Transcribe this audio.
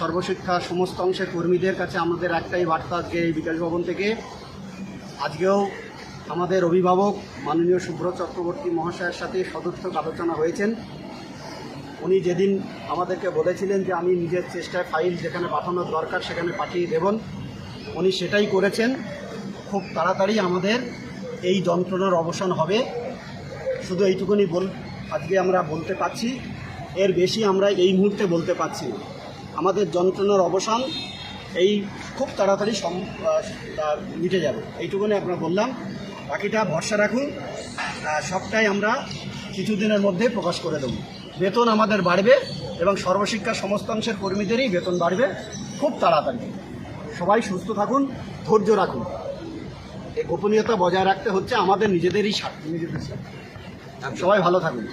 সর্বশিক্ষা সমস্ত অংশের কর্মীদের কাছে আমাদের একটাই বার্তা আজকে এই বিকাশ ভবন থেকে। আজকেও আমাদের অভিভাবক মাননীয় সুব্রত চক্রবর্তী মহাশয়ের সাথে সদর্থক আলোচনা হয়েছেন। উনি যেদিন আমাদেরকে বলেছিলেন যে আমি নিজের চেষ্টায় ফাইল যেখানে পাঠানোর দরকার সেখানে পাঠিয়ে দেবেন, উনি সেটাই করেছেন। খুব তাড়াতাড়ি আমাদের এই যন্ত্রণার অবসান হবে। শুধু এইটুকুনি বল আজকে আমরা বলতে পারছি। এর বেশি আমরা এই মুহূর্তে বলতে পারছি না। আমাদের যন্ত্রণার অবসান এই খুব তাড়াতাড়ি মিটে যাবে। এইটুকুনি আপনার বললাম। বাকিটা ভরসা রাখুন। সবটাই আমরা কিছুদিনের মধ্যে প্রকাশ করে দেবো। বেতন আমাদের বাড়বে এবং সর্বশিক্ষা সমস্ত অংশের কর্মীদেরই বেতন বাড়বে খুব তাড়াতাড়ি। সবাই সুস্থ থাকুন, ধৈর্য রাখুন। এই গোপনীয়তা বজায় রাখতে হচ্ছে আমাদের নিজেদেরই স্বার্থ। নিজেদের। সবাই ভালো থাকুন।